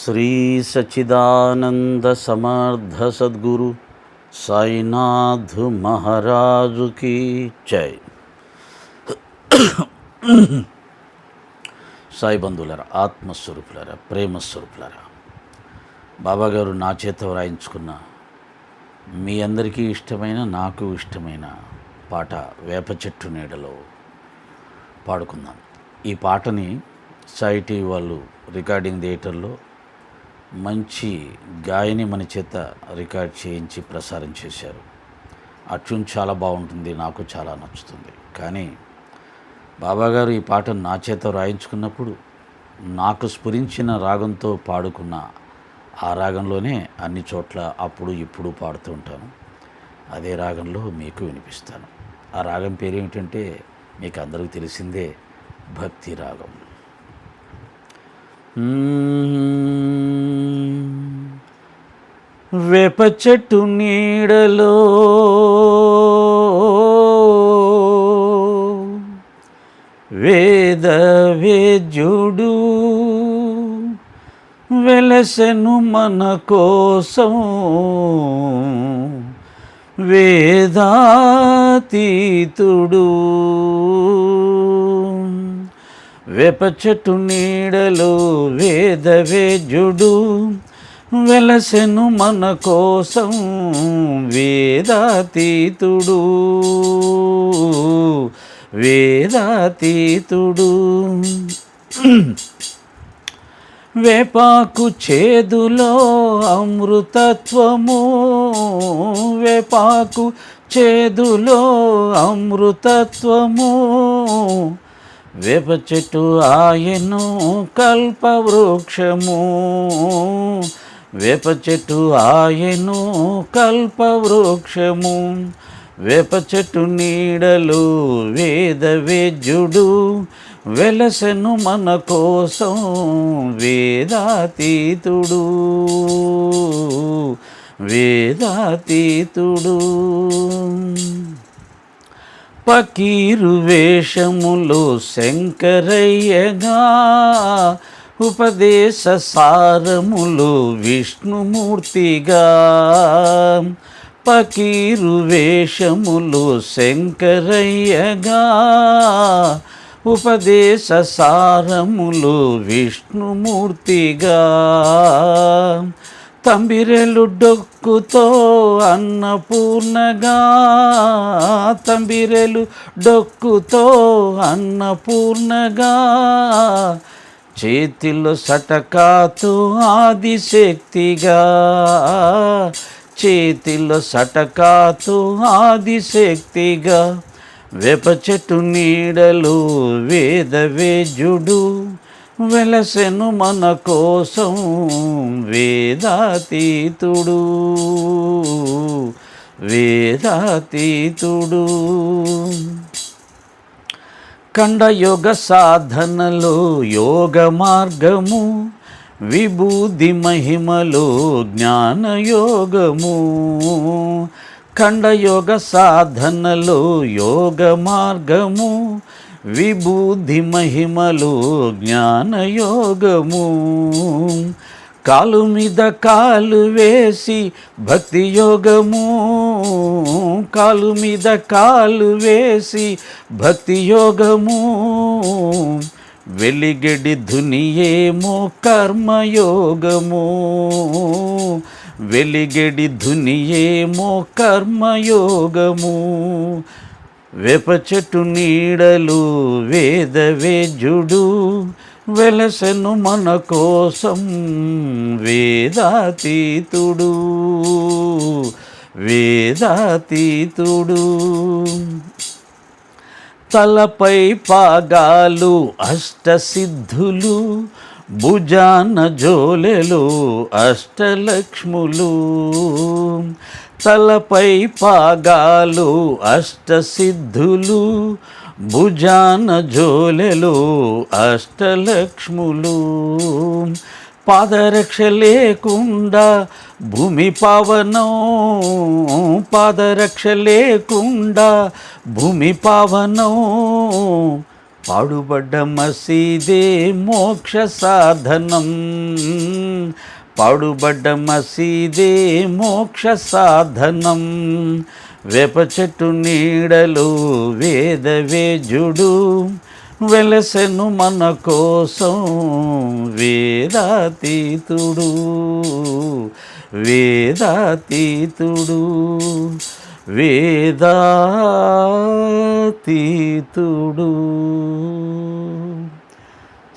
శ్రీ సచిదానంద సమర్థ సద్గురు సాయినాథ్ మహారాజుకి జై. సాయి బంధువులరా ఆత్మస్వరూపులరా ప్రేమస్వరూపులరా బాబాగారు నా చేత వ్రాయించుకున్న మీ అందరికీ ఇష్టమైన నాకు ఇష్టమైన పాట వేప చెట్టు నీడలో పాడుకుందాం. ఈ పాటని సైటీ వాళ్ళు రికార్డింగ్ థియేటర్లో మంచి గాయని మన చేత రికార్డ్ చేయించి ప్రసారం చేశారు. ఆ ట్యూన్ చాలా బాగుంటుంది నాకు చాలా నచ్చుతుంది. కానీ బాబాగారు ఈ పాటను నా చేత రాయించుకున్నప్పుడు నాకు స్ఫురించిన రాగంతో పాడుకున్న ఆ రాగంలోనే అన్ని చోట్ల అప్పుడు ఇప్పుడు పాడుతూ ఉంటాను. అదే రాగంలో మీకు వినిపిస్తాను. ఆ రాగం పేరు ఏమిటంటే మీకు అందరికీ తెలిసిందే భక్తి రాగం. వేప చెట్టు నీడలో. వేద వేద్యుడు వెలసెను మన కోసం. వేదాతీతుడు వేప చెట్టు నీడలో వేద వేద్యుడు వెలసెను మన కోసం వేదాతీతుడు. వేదాతీతుడు. వేపాకు చేదులో అమృతత్వము. వేపాకు చేదులో అమృతత్వము. వేప చెట్టు ఆయను కల్పవృక్షము. వేప చెట్టు ఆయను కల్పవృక్షము. వేప చెట్టు నీడలు వేద వేద్యుడు. వెలసెను మన కోసం వేదాతీతుడు. వేదాతీతుడు. పకీరు వేషములు శంకరయ్యగా ఉపదేశ సారములు విష్ణుమూర్తిగా. పకీరు వేషములు శంకరయ్యగా. ఉపదేశ సారములు విష్ణుమూర్తిగా. తంబిరెలు డొక్కుతో అన్నపూర్ణగా. తంబిరెలు డొక్కుతో అన్నపూర్ణగా. చేతిలో సటకాతో ఆదిశక్తిగా చేతిలో సటకాతో ఆదిశక్తిగా వేప చెట్టు నీడలు వేద వేజుడు వెలసెను మన కోసం వేదాతీతుడు. వేదాతీతుడు. కండయోగ సాధనలో యోగ మార్గము విభూది మహిమలో జ్ఞానయోగము ఖండయోగ సాధనలో యోగ మార్గము విభూది మహిమలు జ్ఞానయోగము కాలు మీద కాలు వేసి భక్తి యోగము. కాలు మీద కాలు వేసి భక్తి యోగము. వెలిగడి ధునియేమో కర్మయోగము. వెలిగడి ధునియేమో కర్మయోగము. వేప చెట్టు నీడలు వేద వేజుడు వెలసెను మన కోసం వేదాతీతుడు. వేదాతీతుడు. తలపై పాగాలు అష్టసిద్ధులు భుజాన జోలెలు అష్టలక్ష్ములు. తలపై పాగాలు అష్టసిద్ధులు భుజాన జోలెలు అష్టలక్ష్ములు. పాదరక్ష లేకుండా భూమి పావనం పాదరక్ష లేకుండా భూమి పావనం. పాడుబడ్డ మసీదే మోక్ష సాధనం. పాడుబడ్డ మసీదే మోక్ష సాధనం. వేప చెట్టు నీడలు వేదవేజుడు వెలసెను మన కోసం వేదాతీతుడు. వేదాతీతుడు. వేదాతీతుడు.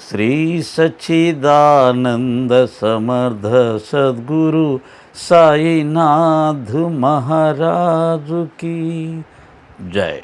శ్రీ సచ్చిదానంద సమర్థ సద్గురు సాయినాథ్ మహారాజుకి జై.